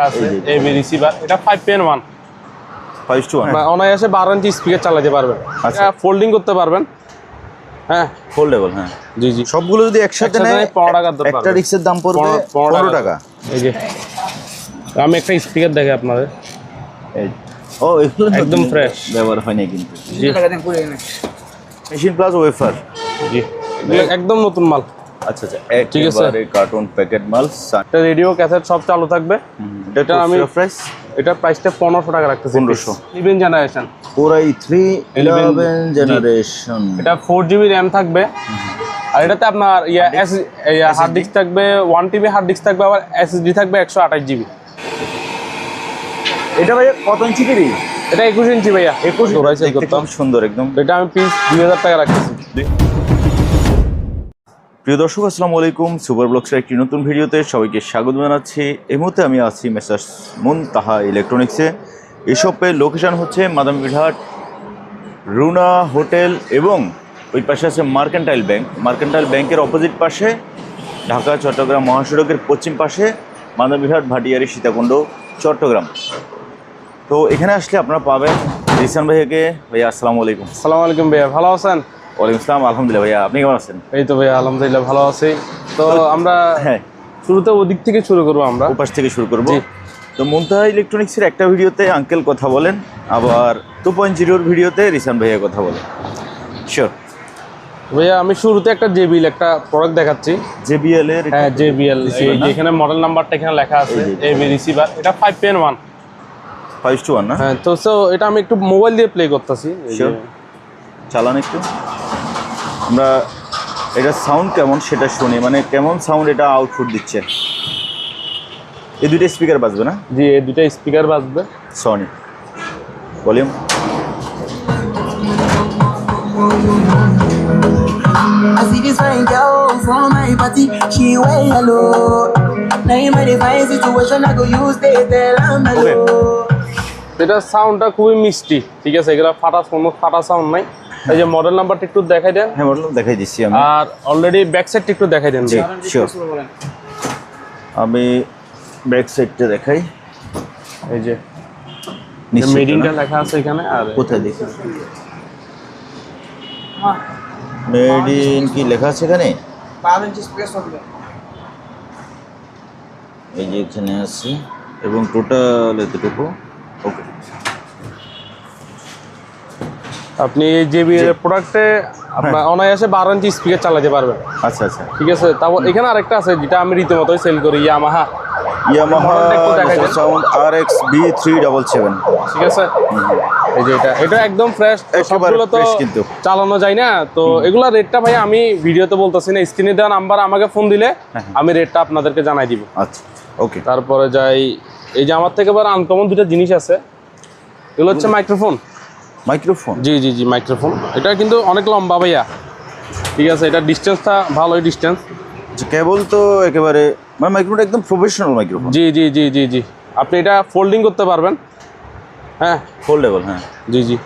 লেখা আছে এই যে। এবি রিসিভার এটা five pen one five two one অনায়াসে বারো ইঞ্চি স্পিকার চালাতে পারবেন। আচ্ছা। ফোল্ডিং করতে পারবেন। হ্যাঁ। ফোল্ডেবল হ্যাঁ। জি জি। সবগুলো যদি একসাথে নেয় পনেরো একটা রিক্সের দাম পড়বে পনেরো- টাকা। টাকা। এই যে আমি একটা স্পিকার দেখে আপনাদের। ও এগুলো একদম fresh। ব্যবহার হয় না কিন্তু। মেশিন প্লাস ওয়েফার জি। একদম নতুন মাল। আচ্ছা আচ্ছা ঠিক আছে। কার্টুন প্যাকেট মাল এটা রেডিও ক্যাসেট সব চালু থাকবে। এটা আমি- প্রাইস এটার প্রাইসটা পনেরোশো টাকা রাখতেছি। 1500 ইভেন জেনারেশন পুরাই থ্রি ইলেভেন জেনারেশন এটা ফোর জিবি র্যাম থাকবে। আর এটাতে আপনার ইয়া এস হার্ড ডিস্ক থাকবে ওয়ান টিবি হার্ড ডিস্ক থাকবে আবার এসএসডি থাকবে একশো আঠাশ জিবি এটা ভাই কত ইঞ্চি টিভি এটা একুশ ইঞ্চি ভাইয়া। একুশ করতাম। সুন্দর একদম। এটা আমি পিস দুই হাজার টাকা রাখতেছি। প্রিয় দর্শক, আসসালামু আলাইকুম। সুপার ব্লগসের একটি নতুন ভিডিওতে সবাইকে স্বাগত জানাচ্ছি। এই মুহূর্তে আমি আছি মেসার্স মুন তাহা ইলেকট্রনিক্সে শপের লোকেশন হচ্ছে মাদামবিরহাট রুনা হোটেল এবং ওই পাশে আছে মার্কেন্টাইল ব্যাংক। মার্কেন্টাইল ব্যাংকের অপোজিট পাশে ঢাকা, চট্টগ্রাম মহাসড়কের পশ্চিম পাশে মাদামবিরহাট ভাটিয়ারি, সীতাকুণ্ড, চট্টগ্রাম। তো এখানে আসলে আপনারা পাবেন। রিসান ভাইয়াকে। ভাইয়া, আসসালামু আলাইকুম। সালাম আলাইকুম ভাইয়া। ভালো আছেন? ওয়ালাইকুম আসসালাম আলহামদুলিল্লাহ ভাইয়া আপনি কেমন আছেন? এই তো ভাইয়া আলহামদুলিল্লাহ ভালো আছি। তো আমরা হ্যাঁ। শুরুতে ওদিক থেকে শুরু করব আমরা। ওপাশ থেকে শুরু করব। তো মুনতাহা ইলেকট্রনিক্সের একটা ভিডিওতে আঙ্কেল কথা বলেন আবার টু পয়েন্ট জিরোর ভিডিওতে রিসান ভাইয়া কথা বলেন। শিওর ভাইয়া আমি শুরুতে একটা জেবিএল একটা প্রোডাক্ট দেখাচ্ছি। জেবিএল এর হ্যাঁ জেবিএল। Receiver এই না? মডেল নাম্বারটা এখানে লেখা আছে। এবি রিসিভার এটা five pen one five two one না? হ্যাঁ তো সো এটা আমি একটু মোবাইল দিয়ে প্লে করতেছি। Sure. চালান একটু। আমরা এটা সাউন্ড কেমন সেটা শুনি মানে কেমন সাউন্ড এটা আউটপুট দিচ্ছে? এই দুইটা স্পিকার বাজবে না? জি এই দুটা স্পিকার বাজবে। Sony volume I see this fine girl from my party, she wear yellow. Now in my divine situation, I go use they tell I'm mellow. এটা সাউন্ডটা খুবই মিষ্টি ঠিক আছে? এগুলো ফাটা কোনো ফাটা সাউন্ড নাই। এই যে মডেল নাম্বারটা একটু দেখাই দেন। হ্যাঁ বললাম দেখাই দিচ্ছি আমি। আর অলরেডি ব্যাক সাইডটা একটু দেখাই দেন। জি শিওর আমি ব্যাক সাইডটা দেখাই। এই যে মেডিনটা লেখা আছে এখানে আর কোথায় দেখি? মেড ইন কি লেখা আছে এখানে? 12 ইঞ্চি স্পেস হবে। এই যে এখানে আছে এবং টোটাল এতটুকু? ওকে আপনি এই জেবিএল এর প্রোডাক্টে আপনার অনায়াসে বারো ইঞ্চি স্পিকার চালাতে পারবেন। আচ্ছা আচ্ছা। ঠিক আছে? তারপর এখানে আরেকটা আছে যেটা আমি রীতিমতোই সেল করি Yamaha Yamaha. Sound R X B three double seven ঠিক আছে? এই যে এটা এটা একদম ফ্রেশ সবগুলো তো কিন্তু। চালানো যায় না। তো এগুলা রেটটা ভাই আমি ভিডিওতে বলতেছি না স্ক্রিনে দেওয়া নাম্বার আমাকে ফোন দিলে হ্যাঁ, আমি রেটটা আপনাদেরকে জানাই দিব। আচ্ছা ওকে তারপরে যাই এই যে আমার থেকে আনকমন দুটো জিনিস আছে। এগুলো হচ্ছে মাইক্রোফোন মাইক্রোফোন? জি জি জি মাইক্রোফোন। এটা কিন্তু অনেক লম্বা ভাইয়া। ঠিক আছে এটা ডিস্টেন্সটা ভালোই ডিস্টেন্স। কেবল তো একেবারে মানে মাইক্রোফোন একদম প্রফেশনাল মাইক্রোফোন। জি জি জি জি জি। আপনি এটা ফোল্ডিং করতে পারবেন। হ্যাঁ? ফোল্ডেবল হ্যাঁ। জি জি।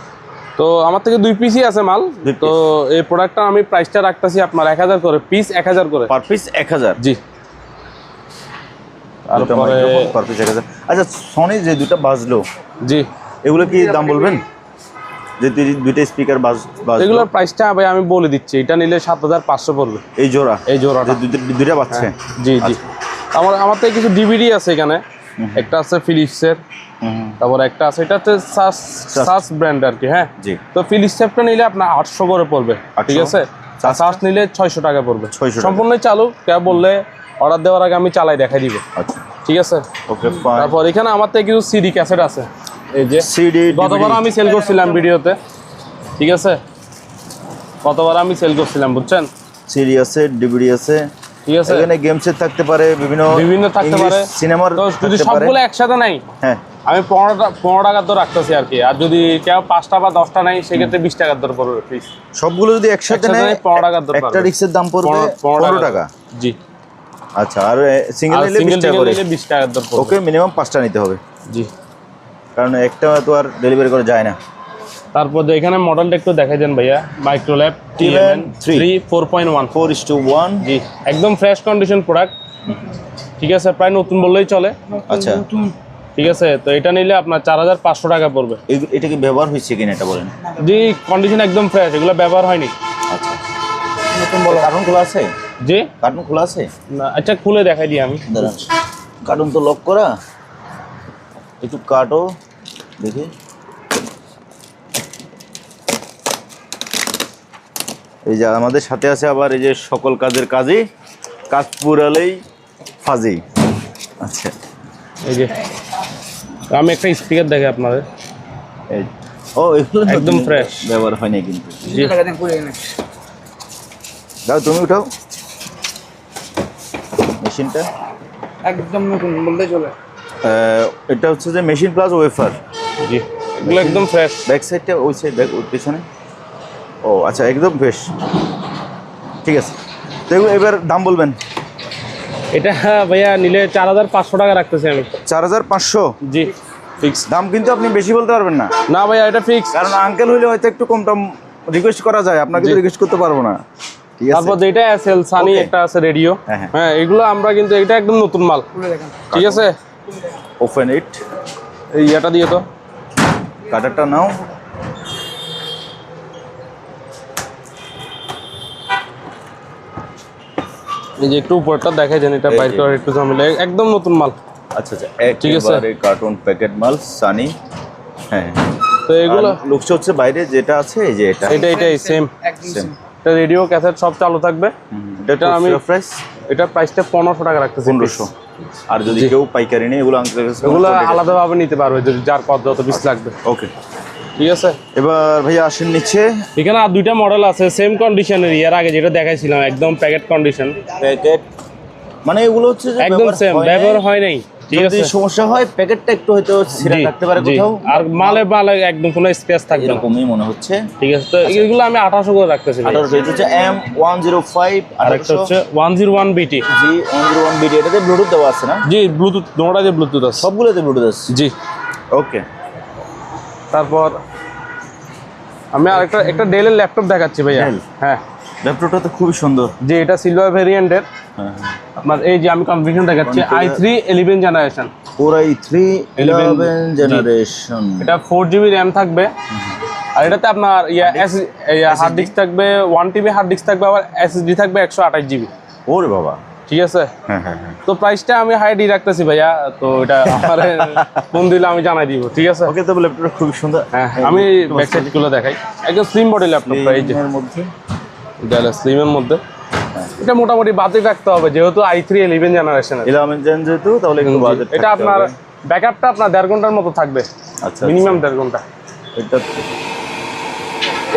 তো আমার থেকে দুই পিসই আছে মাল। তো এই প্রোডাক্টটা আমি প্রাইসটা রাখতেছি আপনার এক হাজার করে পিস এক হাজার করে। পার পিস এক হাজার? জি। তারপরে পার পিস এক হাজার। আচ্ছা সনি যে দুটো বাজলো জি। এগুলো কি দাম বলবেন? যে দুইটা স্পিকার বাজ বাজলো। এগুলোর প্রাইসটা ভাই আমি বলে দিচ্ছি এটা নিলে সাত হাজার পাঁচশো পড়বে। এই জোড়া? এই জোড়াটা। যে দুইটা- দুইটা জি জি। আমার কিছু ডিভিডি আছে এখানে। একটা আছে ফিলিপসের তারপর একটা আছে এটা হচ্ছে সাস সাস ব্র্যান্ড আর কি হ্যাঁ? জি। তো নিলে আপনার আটশো করে পড়বে ঠিক আছে? সাস নিলে ছয়শো টাকা পড়বে। 600 টাকা। সম্পূর্ণই চালু কে বললে অর্ডার দেওয়ার আগে আমি চালাই দেখাই দিব। আচ্ছা। ঠিক আছে? ওকে তারপর এখানে আমার থেকে কিছু সিডি ক্যাসেট আছে। এই যে সিডি গতবার আমি সেল করছিলাম ভিডিওতে ঠিক আছে? গতবার আমি সেল করছিলাম বুঝছেন? সিডি আছে ডিভিডি আছে। ঠিক আছে? এখানে গেমসের থাকতে পারে বিভিন্ন বিভিন্ন থাকতে পারে। সিনেমার যদি সবগুলো একসাথে নাই হ্যাঁ। আমি পনেরো পনেরো টাকার দর রাখতেছি আর কি। আর যদি কেউ পাঁচটা বা দশটা নাই সেক্ষেত্রে বিশ টাকার দর পড়বে সবগুলো যদি একসাথে নেয় পনেরো টাকার দর একটা রিক্সের দাম পড়বে পনেরো টাকা। জি। আচ্ছা আর সিঙ্গেল নিলে বিশ টাকা করে। বিশ টাকার দর ওকে মিনিমাম পাঁচটা নিতে হবে। জি। কারণ একটা তো আর ডেলিভারি করা যায় না। তারপর এখানে মডেলটা একটু দেখাই দেন ভাইয়া। Microlab three। Three four point one four is two one জি একদম ফ্রেশ কন্ডিশন প্রোডাক্ট ঠিক আছে প্রায় নতুন বললেই চলে। আচ্ছা। ঠিক আছে তো এটা নিলে আপনার চার হাজার পাঁচশো টাকা পড়বে। এটা কি ব্যবহার হয়েছে কিনা এটা বলেন। জি কন্ডিশন একদম ফ্রেশ এগুলো ব্যবহার হয়নি। আচ্ছা। নতুন বলো কার্টুন খোলা আছে? জি। কার্টুন খোলা আছে? না আচ্ছা খুলে দেখাই দিই আমি। দাঁড়ান। কার্টুন তো লক করা। একটু কাটো। দেখি। এই যে আমাদের সাথে আছে আবার এই যে সকল কাজের কাজই কাজ পুরালেই ফাজি। আচ্ছা। এই যে আমি একটা স্পিকার দেখে আপনাদের। এই ও এগুলো একদম fresh। ব্যবহার হয়নি কিন্তু। দাও তুমি উঠাও। মেশিনটা। একদম নতুন বলতে চলে। এটা হচ্ছে যে মেশিন প্লাস ওয়েফার জি এগুলো একদম ফ্রেশ ব্যাক সাইডটা ওই সাইড ব্যাক ওই পেছনে? ও আচ্ছা একদম ফ্রেশ ঠিক আছে। এগুলো এবার দাম বলবেন? এটা ভাইয়া নিলে চার হাজার পাঁচশো টাকা রাখতেছি আমি। চার হাজার পাঁচশো? জি ফিক্স দাম কিন্তু আপনি বেশি বলতে পারবেন না। না ভাইয়া এটা ফিক্স কারণ আঙ্কেল হইলে হয়তো একটু কম টম রিকোয়েস্ট করা যায় আপনাকে। রিকোয়েস্ট করতে পারব না। ঠিক আছে। তারপর যেটা এসএল সানি একটা আছে রেডিও হ্যাঁ, হ্যাঁ। হ্যাঁ এগুলো আমরা কিন্তু এটা একদম নতুন মাল। ঠিক আছে? ওপেন ইট এই ইয়েটা দিয়ে তো। কাটারটা নাও। এই যে একটু উপরটা দেখাই যেন এটা বাইর। করার একটু ঝামেলা। একদম নতুন মাল। আচ্ছা আচ্ছা ঠিক আছে। কার্টুন প্যাকেট মাল সানি হ্যাঁ। তো এগুলো লুকস হচ্ছে বাইরে যেটা আছে এই যে এটা। এটা এটাই সেম একদম। এটা রেডিও ক্যাসেট সব চালু থাকবে। এটা আমি- প্রাইস এটা প্রাইসটা পনেরোশো টাকা রাখতেছি পনেরোশো। আর যদি কেউ পাইকারি নেই এগুলো এগুলো আলাদাভাবে নিতে পারবে যদি যার কত যত পিস লাগবে। ওকে ঠিক আছে? এবার ভাইয়া আসেন নিচে। এখানে আর দুইটা মডেল আছে সেম কন্ডিশনের এর আগে যেটা দেখাইছিলাম একদম প্যাকেট কন্ডিশন প্যাকেট মানে এগুলো হচ্ছে একদম সেম ব্যবহার হয় নাই। যদি সমস্যা হয় প্যাকেটটা একটু হয়তো ছিঁড়া থাকতে পারে কোথাও। আর মালে মালে একদম কোনো স্পেস থাকবে এরকমই মনে হচ্ছে। ঠিক আছে তো এগুলো আমি করে রাখতেছি এটা হচ্ছে এম আর একটা হচ্ছে one zero one BT G one zero one এটাতে ব্লুটুথ দেওয়া আছে না? জি ব্লুটুথ যে ব্লুটুথ আছে। সবগুলোতে ব্লুটুথ আছে? জি। ওকে। তারপর আমি আরেকটা একটা ডেলের ল্যাপটপ দেখাচ্ছি ভাইয়া। হ্যাঁ। ল্যাপটপটা তো খুবই সুন্দর। যে এটা সিলভার ভেরিয়েন্টের হ্যাঁ আপনার এই যে আমি কনফিউশন দেখাচ্ছি Configure- i three eleven generation core i three 11 generation এটা ফোর জিবি র্যাম থাকবে। আর এটাতে আপনার ইয়া এস হার্ড ডিস্ক থাকবে ওয়ান টিবি হার্ড ডিস্ক থাকবে আবার এসএসডি থাকবে একশো আঠাশ জিবি ওরে বাবা। ঠিক আছে? হ্যাঁ হ্যাঁ হ্যাঁ। তো প্রাইসটা আমি হাইডি রাখতেছি ভাইয়া তো এটা আমার ফোন দিলে আমি জানাই দিব ঠিক আছে? ওকে তবে ল্যাপটপটা খুবই সুন্দর। হ্যাঁ আমি ব্যাক সাইডগুলো দেখাই। একদম স্লিম বডি ল্যাপটপটা এই যে। এর মধ্যে। ডেল স্লিমের মধ্যে। এটা মোটামুটি বাজেট রাখতে হবে যেহেতু আই থ্রি ইলেভেন জেনারেশনের ইলেভেন জেন যেহেতু তাহলে একটু বাজেট এটা আপনার ব্যাকআপটা আপনার দেড় ঘণ্টার মতো থাকবে আচ্ছা মিনিমাম দেড় ঘণ্টা। এটা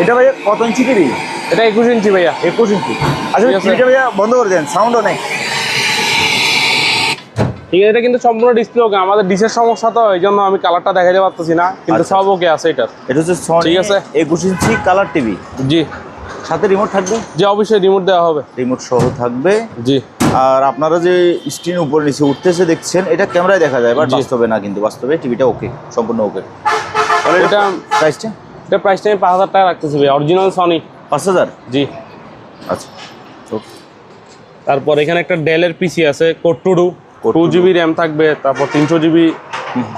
এটা ভাইয়া কত ইঞ্চি টিভি এটা একুশ ইঞ্চি ভাইয়া। একুশ ইঞ্চি আচ্ছা ঠিক আছে। টিভিটা ভাইয়া বন্ধ করে দেন সাউন্ড অনেক ঠিক আছে এটা কিন্তু সম্পূর্ণ ডিসপ্লে ওকে আমাদের ডিশের সমস্যা তো এই জন্য আমি কালারটা দেখাতে পারতেছি না কিন্তু আচ্ছা। সব ওকে আছে এটা এটা হচ্ছে সনি ঠিক আছে। একুশ ইঞ্চি কালার টিভি জি। সাথে রিমোট থাকবে? জি অবশ্যই রিমোট দেওয়া হবে। রিমোট সহ থাকবে। জি। আর আপনারা যে স্ক্রিন উপর নিচে উঠতেছে দেখছেন এটা ক্যামেরায় দেখা যায় বাট। বাস্তবে না কিন্তু বাস্তবে টিভিটা ওকে সম্পূর্ণ ওকে তাহলে এটা প্রাইসটা এটা প্রাইসটা আমি পাঁচ হাজার টাকা রাখতেছি ভাই অরিজিনাল সনি পাঁচ হাজার? জি। আচ্ছা ওকে তারপর এখানে একটা ডেলের পিসি আছে core two two GB RAM থাকবে তারপর তিনশো জিবি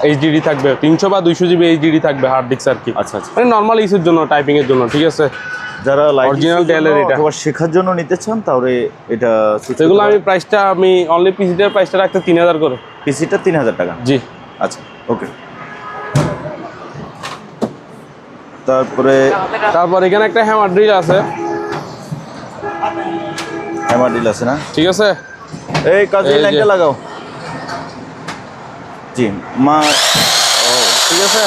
এইচডিডি থাকবে তিনশো বা দুইশো জিবি এইচডিডি থাকবে হার্ড ডিস্ক আর কি। আচ্ছা আচ্ছা। মানে নর্মাল ইউজের জন্য টাইপিং এর জন্য ঠিক আছে? যারা এটা। শেখার জন্য নিতে চান তাহলে এটা সেগুলো আমি প্রাইসটা আমি অনলি পিসিটার প্রাইসটা রাখতে তিন হাজার করে। পিসিটা তিন হাজার টাকা। জি। আচ্ছা ওকে তারপরে তারপর এখানে একটা হ্যামার ড্রিল আছে। হ্যামার আছে না? ঠিক আছে? এই কাজে লাইনটা লাগাও। জি মা ঠিক আছে।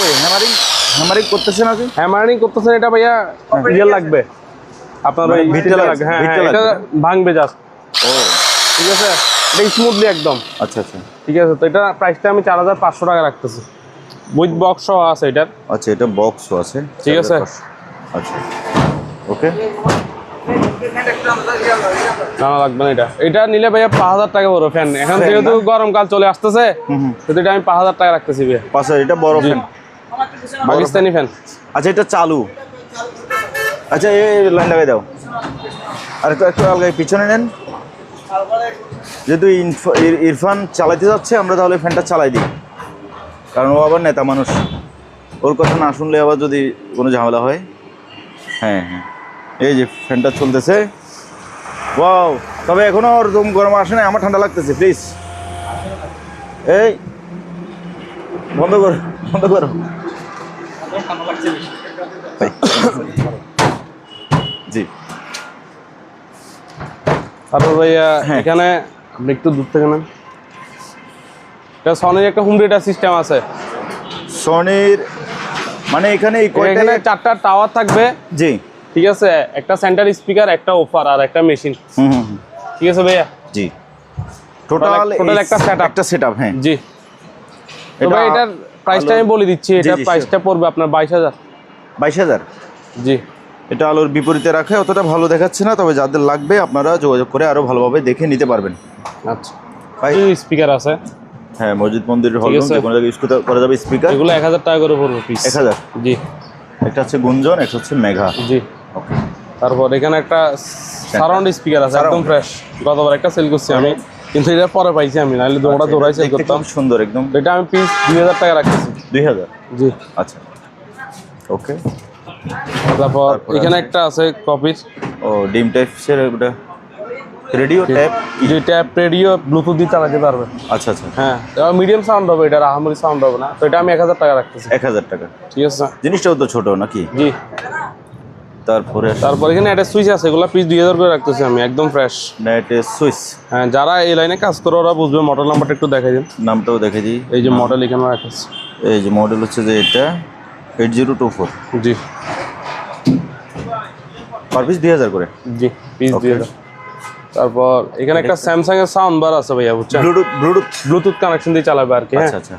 ওই হ্যামারিং হ্যামারিং করতেছেন না কি হ্যামারিং করতেছেন এটা ভাইয়া ইয়ে লাগবে। আপনার ওই ভিটটা লাগবে, হ্যাঁ হ্যাঁ, এটা ভাঙবে জাস্ট ও। ঠিক আছে? এটা স্মুথলি একদম। আচ্ছা আচ্ছা। ঠিক আছে তো এটা প্রাইসটা আমি চার হাজার পাঁচশো টাকা রাখতেছি। উইথ বক্স আছে এটার। আচ্ছা এটা বক্সও আছে। ঠিক আছে। আচ্ছা। ওকে জানা লাগবে না এটা। এটা নিলে ভাইয়া পাঁচ হাজার টাকা বড় ফ্যান এখন যেহেতু গরমকাল চলে আসতেছে তো এটা আমি পাঁচ হাজার টাকা রাখতেছি ভাইয়া। পাঁচ হাজার, এটা বড়। ফ্যান পাকিস্তানি ফ্যান আচ্ছা এটা চালু। আচ্ছা এই লাইন লাগাই দাও। আর একটু একটু আলগা পিছনে নেন। যেহেতু ইরফান চালাইতে যাচ্ছে আমরা তাহলে ফ্যানটা চালাই দিই। কারণ ও আবার নেতা মানুষ। ওর কথা না শুনলে আবার যদি কোনো ঝামেলা হয়। হ্যাঁ হ্যাঁ। এই যে ফ্যানটা চলতেছে। ওয়াও তবে এখনও ওরকম গরম আসে না আমার ঠান্ডা লাগতেছে প্লিজ এই বন্ধ করো বন্ধ করো। জি। তারপর ভাইয়া হ্যাঁ। এখানে আপনি একটু দূর থেকে নেন। এটা সনির একটা হোম থিয়েটার সিস্টেম আছে। সনির মানে এখানে চারটা টাওয়ার থাকবে। জি। ঠিক আছে? একটা সেন্টার স্পিকার একটা ওফার আর একটা মেশিন ঠিক আছে ভাইয়া? জি। টোটাল টোটাল একটা setup। একটা সেটআপ হ্যাঁ। জি। তো ভাই এটার প্রাইসটা আমি বলে দিচ্ছি এটা প্রাইসটা পড়বে আপনার বাইশ হাজার। বাইশ হাজার? জি। এটা আলোর বিপরীতে রাখে অতটা ভালো দেখাচ্ছে না তবে যাদের লাগবে আপনারা যোগাযোগ করে আরও ভালোভাবে দেখে নিতে পারবেন। আচ্ছা। স্পিকার আছে। হ্যাঁ মসজিদ মন্দিরের হল। যে কোনো জায়গায় ইউজ করা যাবে স্পিকার এগুলো এক হাজার টাকা করে পড়বে পিস এক হাজার? জি। একটা হচ্ছে গুঞ্জন একটা হচ্ছে মেঘা। জি। ওকে তারপর এখানে একটা সারাউন্ড স্পিকার আছে একদম ফ্রেশ গতবার একটা সেল করছি আমি কিন্তু এটা পরে পাইছি আমি নাহলে দৌড়া দৌড়াই সেল করতাম। সুন্দর একদম। এটা আমি পিস দুই হাজার টাকা রাখতেছি। দুই হাজার? জি। আচ্ছা। ওকে তারপর তারপর এখানে একটা আছে কপির ও ডিম টাইপসের ওটা। রেডিও ট্যাপ যে ট্যাপ রেডিও ব্লুটুথ দিয়ে চালাতে পারবে। আচ্ছা আচ্ছা। হ্যাঁ মিডিয়াম সাউন্ড হবে এটা আহামরি সাউন্ড হবে না। তো এটা আমি এক হাজার টাকা রাখতেছি। এক হাজার টাকা। ঠিক আছে। জিনিসটাও তো ছোট নাকি? জি। তারপরে তারপর এখানে একটা সুইচ আছে এগুলো পিস দুই হাজার করে রাখতেছি আমি একদম ফ্রেশ নেটে সুইচ হ্যাঁ যারা এই লাইনে কাজ করে ওরা বুঝবে মডেল নাম্বারটা একটু দেখাই দিন। নামটাও দেখে দিই। এই যে মডেল এখানে রাখতেছি এই যে মডেল হচ্ছে যে এটা eight zero two four G. Per piece দুই হাজার করে। জি পিস দুই হাজার। তারপর এখানে একটা স্যামসাং এর সাউন্ড বার আছে ভাইয়া বুঝছেন? ব্লুটুথ ব্লুটুথ ব্লুটুথ কানেকশন দিয়ে চালাবে আর কি হ্যাঁ? আচ্ছা আচ্ছা।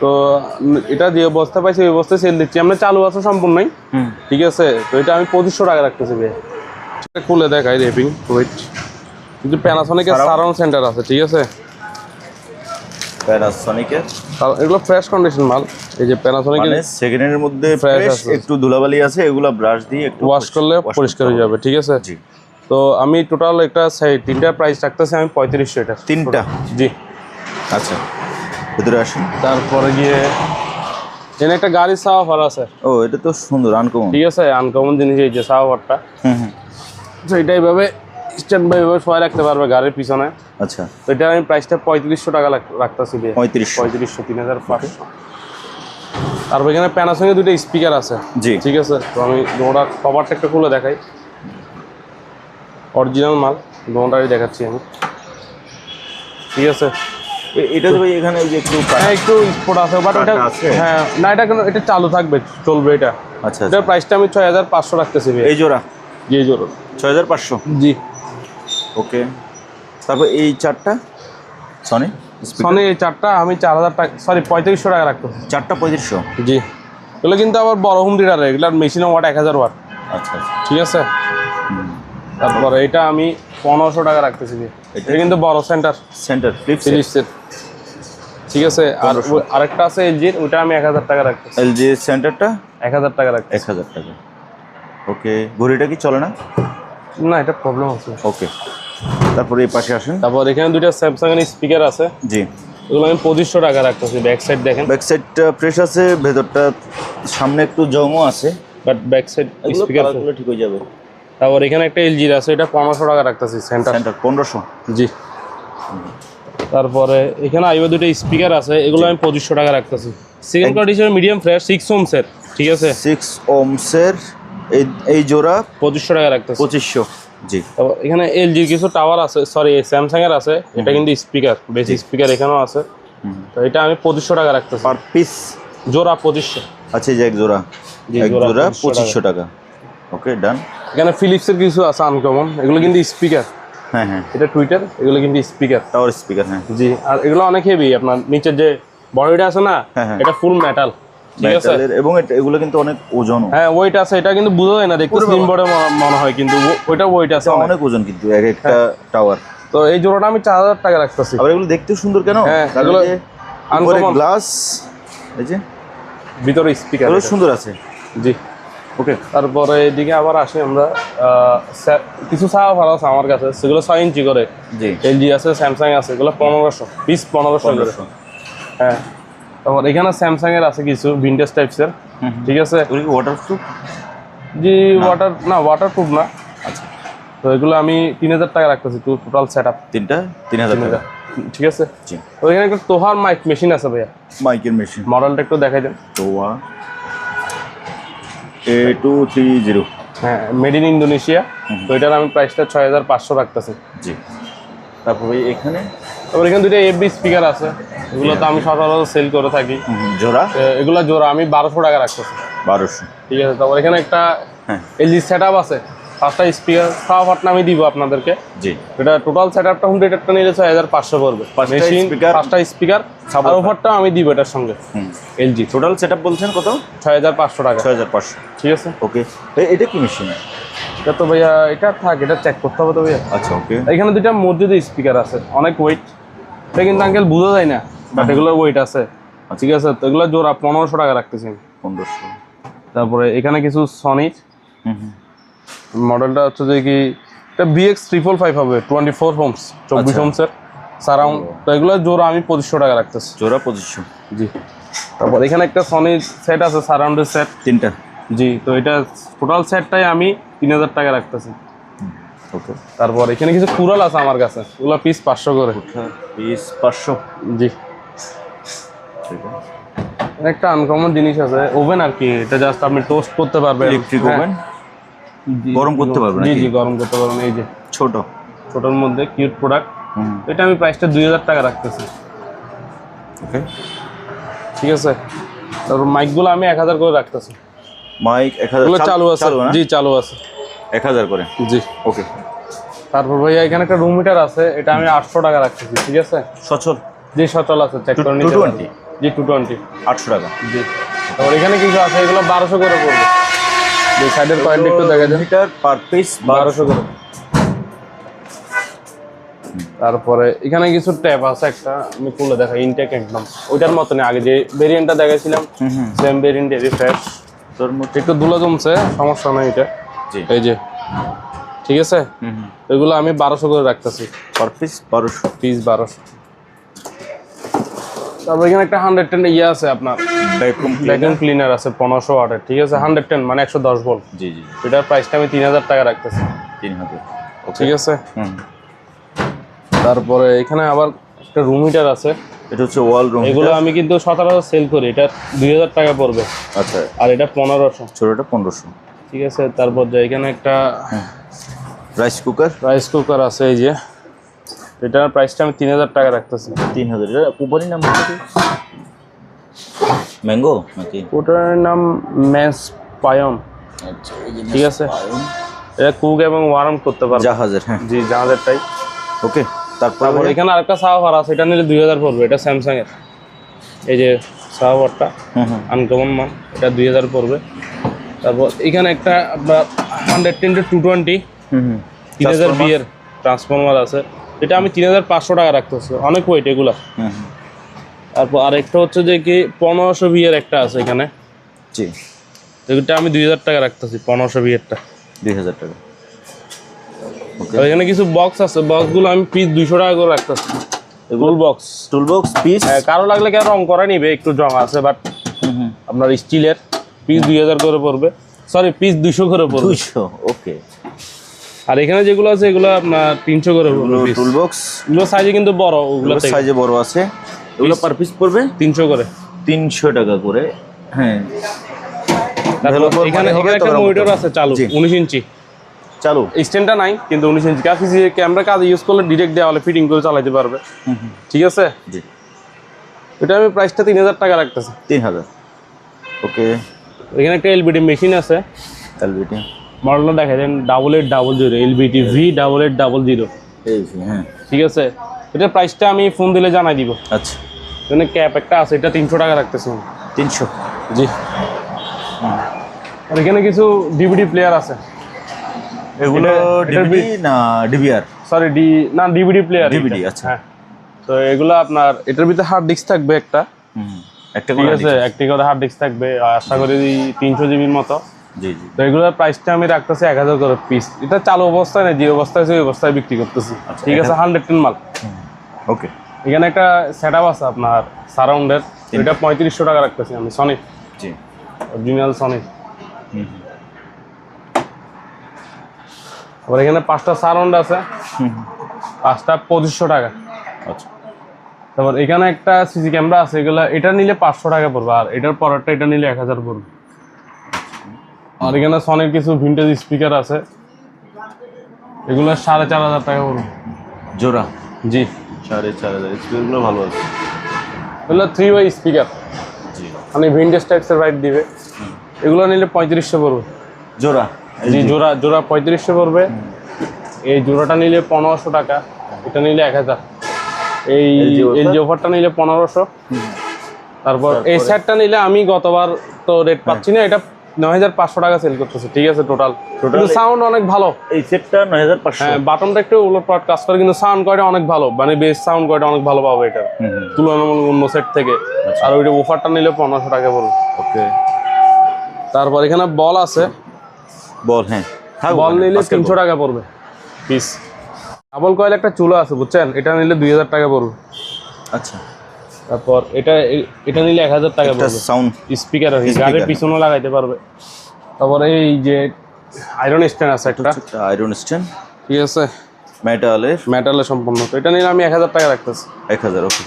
তো এটা যে অবস্থা পাইছি ওই অবস্থায় সেল দিচ্ছি। আমরা চালু আছে সম্পূর্ণই ঠিক আছে? তো এটা আমি পঁচিশশো টাকা রাখতেছি ভাইয়া খুলে দেখাই রেপিং ওয়েট কিন্তু প্যানাসনিকের? সারাউন্ড সেন্টার আছে ঠিক আছে? প্যানাসনিকের এগুলো ফ্রেশ কন্ডিশন মাল। এই যে প্যানাসনিকের মানে সেকেন্ডের মধ্যে ফ্রেশ একটু ধুলাবালি আছে এগুলো ব্রাশ দিয়ে একটু ওয়াশ করলে পরিষ্কার হয়ে যাবে ঠিক আছে? জি। তো আমি টোটাল একটা তিনটা প্রাইস রাখতেছি আমি পঁয়ত্রিশশো এটা। তিনটা? জি। আচ্ছা। ভেতরে আসেন। তারপরে গিয়ে এখানে একটা গাড়ির সাওয়ার আছে। ও এটা তো সুন্দর আনকমন ঠিক আছে আনকমন জিনিস এই যে সাওয়ারটা হুম হুম। তো এটা এইভাবে স্ট্যান্ড বাই ভাবে সবাই রাখতে পারবে গাড়ির পিছনে। আচ্ছা। তো এটা আমি প্রাইসটা পঁয়ত্রিশশো টাকা রাখতেছি দিয়ে। পঁয়ত্রিশশো। তিন হাজার পাঁচশো। তারপর এখানে প্যানাসনিকের দুটো স্পিকার আছে। জি। ঠিক আছে তো আমি দোঁড়ার কভারটা একটু খুলে দেখাই। অরিজিনাল মাল দোঁড়াটাই দেখাচ্ছি আমি। ঠিক আছে। এটা তো ভাই এখানে যে একটু হ্যাঁ একটু স্পট আছে বাট এটা হ্যাঁ না এটা কেন এটা চালু থাকবে চলবে এটা। আচ্ছা এটার আচ্ছা। প্রাইসটা আমি ছয় হাজার পাঁচশো রাখতেছি। এই জোড়া? জি জোর ছয় হাজার পাঁচশো? জি। ওকে। তারপর এই চারটা? সনি সনি এই চারটা আমি চার হাজার টাকা সরি পঁয়ত্রিশশো টাকা রাখতেছি। চারটা পঁয়ত্রিশশো? জি। এগুলো কিন্তু আবার বড় হোম থিয়েটার এগুলার মেশিনে ওয়াট এক হাজার ওয়াট আচ্ছা আচ্ছা। ঠিক আছে? তারপরে এটা আমি পনেরোশো টাকা রাখতেছি এটা? কিন্তু বড় সেন্টার সেন্টার ফিলিপসের ঠিক আছে আর আরেকটা আছে এলজির ওটা আমি এক হাজার টাকা রাখতেছি। এলজি সেন্টারটা এক হাজার টাকা রাখতেছি। এক হাজার টাকা। ওকে ঘড়িটা কি চলে না? না এটা প্রবলেম আছে। ওকে তারপরে এই পাশে আসেন। তারপর এখানে দুইটা স্যামসাং এর স্পিকার আছে। জি। এগুলো আমি পঁচিশশো টাকা রাখতেছি ব্যাক সাইড দেখেন। ব্যাক সাইডটা ফ্রেশ আছে ভেতরটা সামনে একটু জমও আছে। বাট ব্যাক সাইড স্পিকার ঠিক হয়ে যাবে। তারপর এখানে একটা এলজির আছে এটা পনেরোশো টাকা রাখতেছি সেন্টার সেন্টার পনেরোশো। জি। তারপরে এখানে আইবা দুটো স্পিকার আছে এগুলো আমি পঁচিশশো টাকা রাখতেছি। সেকেন্ড কোয়ালিটি হিসেবে মিডিয়াম ফ্রেশ সিক্স ওমসের ঠিক আছে? সিক্স ওমসের এই এই জোড়া পঁচিশশো টাকা রাখতেছি। পঁচিশশো জি। তারপর এখানে এলজির কিছু টাওয়ার আছে সরি স্যামসাং এর আছে এটা কিন্তু স্পিকার বেশি স্পিকার এখানেও আছে। তো এটা আমি পঁচিশশো টাকা রাখতেছি। পার পিস জোড়া পঁচিশশো। এই যে এক জোড়া। জি, এক জোড়া জোড়া 2500 পঁচিশশো টাকা। ওকে ডান এখানে ফিলিপসের কিছু আছে আনকমন এগুলো কিন্তু স্পিকার হ্যাঁ হ্যাঁ। এটা টুইটার এগুলো কিন্তু স্পিকার টাওয়ার স্পিকার হ্যাঁ। জি আর এগুলো অনেক হেভি আপনার নিচের যে বডিটা আছে না হ্যাঁ, হ্যাঁ। এটা ফুল মেটাল এবং এগুলো কিন্তু অনেক ওজনও। হ্যাঁ ওয়েট আছে এটা কিন্তু বোঝা যায় না দেখতে স্লিম বডি মনে হয় কিন্তু ও- ওইটা ওয়েট আছে অনেক। ওজন কিন্তু এক একটা টাওয়ার তো এই জোড়াটা আমি চার হাজার টাকা রাখতেছি। আবার এগুলো দেখতে সুন্দর কেন? হ্যাঁ। গ্লাস এই যে ভিতরে স্পিকার সুন্দর আছে। জি। ওকে তারপরে এদিকে আবার আসি আমরা কিছু সাহা ভালো আছে আমার কাছে সেগুলো ছয় ইঞ্চি করে। জি। এলজি আছে স্যামসাং আছে এগুলো পনেরোশো পিস পনেরোশো করে। হ্যাঁ তারপর এখানে স্যামসাং এর আছে কিছু ভিন্টেজ টাইপসের ঠিক আছে? ওয়াটার প্রুফ জি ওয়াটার না ওয়াটার প্রুফ না। আচ্ছা। তো এগুলো আমি তিন হাজার টাকা রাখতেছি টোটাল সেট আপ তিনটা? তিন হাজার টাকা। ঠিক আছে? জি। ওইখানে একটা তোহার মাইক মেশিন আছে ভাইয়া। মাইকের মেশিন মডেলটা একটু দেখাই দেন। TOA A two three zero হ্যাঁ মেড ইন ইন্দোনেশিয়া তো এটার আমি প্রাইসটা ছয় হাজার পাঁচশো রাখতেছি। জি। তারপরে এখানে? তারপর এখানে দুইটা এফবি স্পিকার আছে। এগুলো তো আমি সচরাচর সেল করে থাকি। জোড়া? এগুলো জোড়া। আমি বারোশো টাকা রাখতেছি। বারোশো। ঠিক আছে তারপর এখানে একটা হ্যাঁ। এলজি সেট আছে পাঁচটা স্পিকার সব পার্ট আমি দিব আপনাদেরকে। জি। এটা টোটাল সেট আপটা হোম থিয়েটারটা নিলে ছয় হাজার পাঁচশো পড়বে। পাঁচটা মেশিন পাঁচটা স্পিকার আর ওভারটাও আমি দিব এটার সঙ্গে। হুম। এলজি টোটাল সেট আপ বলছেন কত? ছয় হাজার পাঁচশো টাকা। ছয় হাজার পাঁচশো। ঠিক আছে? ওকে এটা কি মেশিন এটা তো ভাইয়া এটা থাক এটা চেক করতে হবে তো ভাইয়া। আচ্ছা ওকে এখানে দুইটা মসজিদে স্পিকার আছে অনেক ওয়েট এটা কিন্তু আঙ্কেল বোঝা যায় না বাট এগুলোর ওয়েট আছে। ঠিক আছে? তো এগুলো জোড়া পনেরোশো টাকা রাখতেছি পনেরোশো। তারপরে এখানে কিছু সনির মডেলটা হচ্ছে যে কি এটা বিএক্স ট্রিপল ফাইভ হবে টোয়েন্টি ফোর হোমস চব্বিশ আচ্ছা। হোমসের সারাউন্ড তো এগুলো জোড়া আমি পঁচিশশো টাকা রাখতেছি। জোড়া পঁচিশশো। জি। তারপর এখানে একটা সনি সেট আছে সারাউন্ডের সেট তিনটা। জি তো এটা টোটাল সেটটাই আমি তিন হাজার টাকা রাখতেছি। ওকে তারপর এখানে কিছু কুরাল আছে আমার কাছে ওগুলো পিস পাঁচশো করে। পিস পাঁচশো। জি। ঠিক আছে। একটা আনকমন জিনিস আছে ওভেন আর কি এটা জাস্ট আপনি টোস্ট করতে পারবেন। ইলেকট্রিক হ্যাঁ, ওভেন গরম করতে পারবেন জি জি গরম করতে পারবেন এই যে ছোট। ছোটোর মধ্যে কিউট প্রোডাক্ট এটা আমি প্রাইসটা দুই হাজার টাকা রাখতেছি। ওকে। ঠিক আছে? তারপর মাইকগুলো আমি এক হাজার করে রাখতেছি। মাইক এক হাজার চালু আছে। জি চালু আছে। এক হাজার করে? জি। ওকে। তারপর ভাইয়া এখানে একটা রুম মিটার আছে। এটা আমি আটশো টাকা রাখতেছি ঠিক আছে? সচল? জি সচল আছে। চেক করে নিতে 220? পারবেন। জি টু টোয়েন্টি আটশো টাকা। জি। তারপর এখানে কিছু আছে এগুলো বারোশো করে পড়বে। সাইডের পয়েন্ট একটু দেখা যায় মিটার পার পিস বারোশো করে। তারপরে এখানে কিছু ট্যাপ আছে একটা আমি খুলে দেখা ইনটেক একদম। ওইটার মতনই আগে যে ভেরিয়েন্টটা দেখাইছিলাম সেম ভেরিয়েন্ট এরই ফ্রেশ তোর মধ্যে একটু ধুলো জমছে সমস্যা নাই এটা। জি। এই যে ঠিক আছে? হুম এগুলো আমি বারোশো করে রাখতেছি। পার পিস বারোশো। পিস বারোশো। তারপর এখানে একটা হান্ড্রেড টেন ইয়ে আছে আপনার। ভ্যাকুম ক্লিনার আছে পনেরোশো ওয়াটের ঠিক আছে? হান্ড্রেড টেন মানে একশো দশ ভোল্ট জি জি। এটার প্রাইসটা আমি তিন হাজার টাকা রাখতেছি। তিন হাজার। ঠিক আছে? হুম। তারপরে এখানে আবার একটা রুম হিটার আছে। এটা হচ্ছে ওয়াল রুম এগুলো আমি কিন্তু সতেরোশো সেল করি এটা দুই হাজার টাকা পড়বে। আচ্ছা। আর এটা পনেরোশো। ছোটোটা পনেরোশো। ঠিক আছে? তারপর যে এখানে একটা রাইস কুকার রাইস কুকার আছে এই যে। এটার প্রাইসটা আমি তিন হাজার টাকা রাখতেছি। তিন হাজার এটা কোম্পানির নাম কি? ম্যাঙ্গো নাকি? ওটার নাম ম্যাস পায়ন আচ্ছা ঠিক আছে? এটা কুক এবং ওয়ার্ম করতে পারবে। জাহাজের হ্যাঁ। জি জাহাজেরটাই ওকে তারপর এখানে আরেকটা সাওয়ার আছে এটা নিলে দুই হাজার পড়বে এটা স্যামসাং এর এই যে সাওয়ারটা হুম হুম আনকমন মান এটা দুই হাজার পড়বে। তারপর এখানে একটা আপনার হান্ড্রেড টেন টু টোয়েন্টি হুম হুম। তিন হাজার বিয়ের ট্রান্সফরমার আছে। এটা আমি তিন হাজার পাঁচশো টাকা রাখতেছি। অনেক ওয়েট এগুলা। হুম হুম তারপর আরেকটা হচ্ছে যে কি পনেরোশো বিয়ের একটা আছে এখানে। জি। এটা আমি দুই হাজার টাকা রাখতেছি পনেরোশো বিয়েরটা। দুই হাজার টাকা। এখানে কিছু বক্স আছে বক্সগুলো আমি পিস দুইশো টাকা করে রাখতেছি। এগুলো বক্স টুল বক্স পিস কারও লাগলে কেন রং করা নিবে একটু জং আছে বাট আপনার স্টিলের পিস দুই হাজার করে পড়বে। সরি পিস দুইশো করে পড়বে। দুইশো ওকে আর এখানে যেগুলো আছে এগুলো আপনার তিনশো করে টুল বক্স এগুলো সাইজে কিন্তু বড় ওগুলো সাইজে বড় আছে। এগুলো পার পিস পড়বে? তিনশো করে। তিনশো টাকা করে। হ্যাঁ। এখানে এখানে একটা মনিটর আছে চালু। উনিশ ইঞ্চি। চালু? স্ট্যান্ডটা নাই কিন্তু উনিশ ইঞ্চি। কাছে ক্যামেরা কাজ ইউজ করলে ডিরেক্ট দেওয়ালে ফিটিং করে চালাতে পারবে। ঠিক আছে? জি। এটা আমি প্রাইসটা তিন হাজার টাকা রাখতেছি। তিন হাজার। ওকে এখানে একটা এলবিডি মেশিন আছে। এলবিটি মডেলটা দেখা দেন double eight double zero LBT V double eight double zero হ্যাঁ। ঠিক আছে? এটার প্রাইসটা আমি ফোন দিলে জানাই দিব। আচ্ছা। এখানে ক্যাপ একটা আছে এটা তিনশো টাকা রাখতেছি। তিনশো। জি। আর এখানে কিছু ডিভিডি প্লেয়ার আছে। এগুলো ডিভিডি না ডিভিআর সরি ডি না ডিভিডি প্লেয়ার DVD, আচ্ছা। হ্যাঁ। তো এগুলো আপনার এটার ভিতরে হার্ড ডিস্ক থাকবে একটা। একটা ঠিক করে আছে? একটি করে হার্ড ডিস্ক থাকবে। আশা করি তিনশো জিবির মতো। জি জি। তো এগুলোর প্রাইসটা আমি রাখতেছি এক হাজার করে পিস এটা চালু অবস্থায় না যে অবস্থায় ওই অবস্থায় বিক্রি করতেছি। আচ্ছা, ঠিক আছে হান্ড্রেড টেন মাল। ওকে এখানে একটা সেট আছে আপনার সারাউন্ডের এটা পঁয়ত্রিশশো টাকা রাখতেছি আমি সনি জি। অরিজিনাল সনি আবার এখানে পাঁচটা সারাউন্ড আছে। পাঁচটা পঁচিশশো টাকা। আচ্ছা। তারপর এখানে একটা সিসি ক্যামেরা আছে এগুলো এটা নিলে পাঁচশো টাকা পড়বে আর এটার পরেরটা এটা নিলে এক হাজার পড়বে। আর এখানে সনির কিছু ভিন্টেজ স্পিকার আছে। এগুলো সাড়ে চার হাজার টাকা পড়বে জোড়া? জি। সাড়ে চার হাজার। স্পিকারগুলো ভালো আছে। এগুলো থ্রি ওয়ে স্পিকার জি। মানে ভিন্টেজ টাইপসের রাইট দিবে। এগুলো নিলে পঁয়ত্রিশশো পড়বে। জোড়া? জি জোড়া জোড়া পঁয়ত্রিশশো পড়বে। এই জোড়াটা নিলে পনেরোশো টাকা। এটা নিলে এক হাজার। এই? এলজি অফারটা নিলে পনেরোশো। তারপর এই? সেটটা নিলে আমি গতবার তো রেট পাচ্ছি না। এটা নয় হাজার পাঁচশো টাকা সেল করতেছে ঠিক আছে টোটাল কিন্তু সাউন্ড অনেক ভালো। এই সেটটা নয় হাজার পাঁচশো। হ্যাঁ বাটনটা একটু উলটপাট কাজ করে কিন্তু সাউন্ড কোয়ালিটি অনেক ভালো। মানে বেস সাউন্ড কোয়ালিটি অনেক ভালো পাবে এটা তুলনামূলক অন্য সেট থেকে। আচ্ছা। আর ওইটা অফারটা নিলে পনেরোশো টাকা পড়বে ওকে তারপর এখানে বল আছে। বল হ্যাঁ। বল নিলে basket তিনশো ball। টাকা পড়বে পিস ডাবল কয়েল একটা চুলা আছে বুঝছেন? এটা নিলে দুই হাজার টাকা পড়বে। আচ্ছা। তারপর এটা এটা নিলে এক হাজার টাকা পড়বে। সাউন্ড স্পিকার আর। গাড়ির পিছনে লাগাইতে পারবে। তারপর এই যে আয়রন স্ট্যান্ড আছে একটা। আয়রন স্ট্যান্ড ঠিক আছে। মেটালের মেটালের সম্পূর্ণ তো এটা নিলে আমি এক হাজার টাকা রাখতেছি। এক হাজার ওকে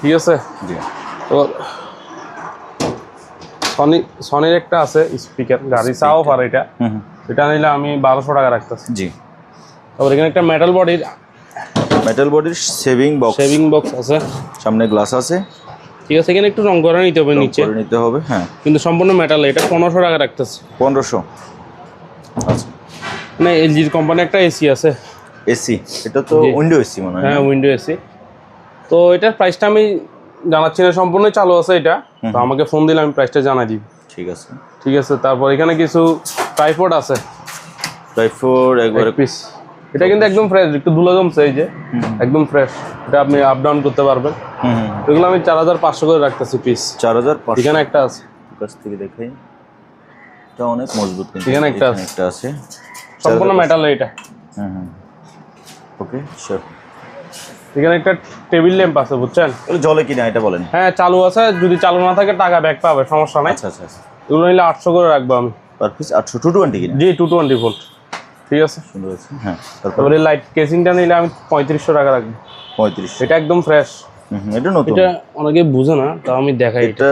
ঠিক আছে? জি। তো সনি সনির একটা আছে স্পিকার গাড়ি চাও পারে এটা। এটা নিলে আমি বারোশো টাকা রাখতেছি। জি। তারপর এখানে একটা মেটাল বডির মেটাল বডির সেভিং বক্স শেভিং বক্স আছে। সামনে গ্লাস আছে। ঠিক আছে এখানে একটু রং করে নিতে হবে নিচে। করে নিতে হবে হ্যাঁ। কিন্তু সম্পূর্ণ মেটাল এটা পনেরোশো টাকা রাখতেছে। পনেরোশো। আচ্ছা। না এলজির কোম্পানি একটা এসি আছে। এসি এটা তো উইন্ডো এসি মনে হয় হ্যাঁ উইন্ডো এসি তো এটার প্রাইসটা আমি জানাচ্ছি না সম্পূর্ণ চালু আছে এটা। তো আমাকে ফোন দিলে আমি প্রাইসটা জানাই দিই ঠিক আছে। ঠিক আছে তারপর এখানে কিছু ট্রাইপড আছে। ফোর একবারে পিস এটা কিন্তু একদম ফ্রেশ একটু ধুলো জমছে এই যে। একদম ফ্রেশ এটা আপনি আপ ডাউন করতে পারবেন। এগুলো আমি চার হাজার পাঁচশো করে রাখতেছি পিস চার হাজার পাঁচশো। এখানে একটা আছে। কাছ থেকে দেখাই। এটা অনেক মজবুত কিন্তু। এখানে একটা আছে। একটা আছে। সম্পূর্ণ মেটাল এটা। হুম হুম। ওকে শিওর এখানে একটা টেবিল ল্যাম্প আছে বুঝছেন? জলে কিনা এটা বলেন। হ্যাঁ চালু আছে। যদি চালু না থাকে টাকা ব্যাক পাবে সমস্যা নাই। আচ্ছা আচ্ছা আচ্ছা। এগুলো নিলে আটশো করে রাখব আমি। পার পিস আটশো টু টোয়েন্টি কিনা? জি টু টোয়েন্টি ভোল্ট ঠিক আছে? সুন্দর আছে হ্যাঁ। তারপরে? লাইট কেসিংটা নিলে আমি পঁয়ত্রিশশো টাকা রাখব। পঁয়ত্রিশ। এটা একদম ফ্রেশ এটা নতুন। এটা অনেকে বুঝে না তাও আমি দেখাই এটা।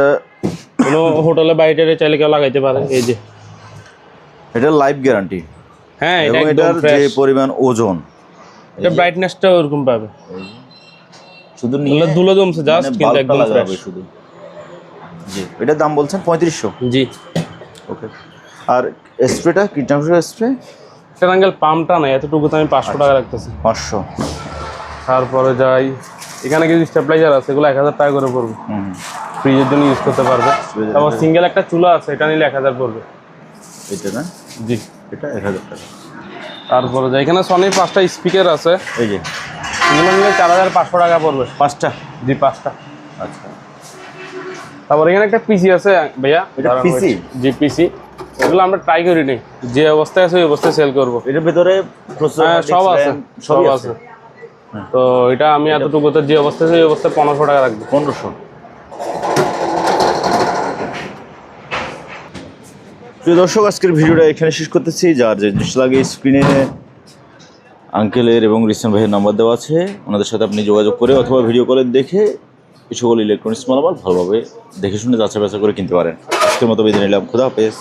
কোনো হোটেলে বাইরে চাইলে কেউ লাগাইতে পারে এই যে। এটা লাইফ গ্যারান্টি হ্যাঁ এটা একদম এটার যে পরিমাণ ওজন এটা ব্রাইটনেসটা ওরকম পাবে। শুধু নিয়ে ধুলো জমছে জাস্ট মানে কিন্তু একদম ফ্রেশ শুধু। জি এটার দাম বলছেন পঁয়ত্রিশশো? জি। ওকে আর স্প্রেটা কীটনাশক স্প্রে ট্রাঙ্গেল পাম্পটা নাই এতটুকু তো আমি পাঁচশো টাকা রাখতেছি। পাঁচশো। তারপরে যাই এখানে কিছু স্টেবিলাইজার আছে এগুলো এক হাজার টাকা করে পড়বে। ফ্রিজের জন্য ইউজ করতে পারবে। তারপর সিঙ্গেল একটা চুলা আছে এটা নিলে এক হাজার পড়বে। এটা না? জি। এটা এক হাজার টাকা। তারপরে যাই এখানে সনির পাঁচটা স্পিকার আছে। এই যে। এগুলো নিলে চার হাজার পাঁচশো টাকা পড়বে। পাঁচটা? জি পাঁচটা। আচ্ছা। তারপর এখানে একটা পিসি আছে ভাইয়া। PC? জি পিসি এগুলো আমরা ট্রাই করি নি যে অবস্থায় আছে ওই অবস্থায় সেল করব। এটার ভিতরে হ্যাঁ সব আছে সব আছে। তো এটা আমি এতটুকু যে অবস্থায় আছে ওই অবস্থায় পনেরোশো টাকা রাখব। পনেরোশো। প্রিয় দর্শক আজকের ভিডিওটা এখানে শেষ করতেছি। যার যে জিনিস লাগে স্ক্রিনে আঙ্কেলের এবং রিসেন্ট ভাইয়ের নাম্বার দেওয়া আছে। ওনাদের সাথে আপনি যোগাযোগ করে অথবা ভিডিও কলে দেখে এই সকল ইলেকট্রনিক্স মালামাল ভালোভাবে দেখে শুনে যাচাই বাছাই করে কিনতে পারেন। আজকের মতো বেঁধে নিলাম। খুদা হাফেজ।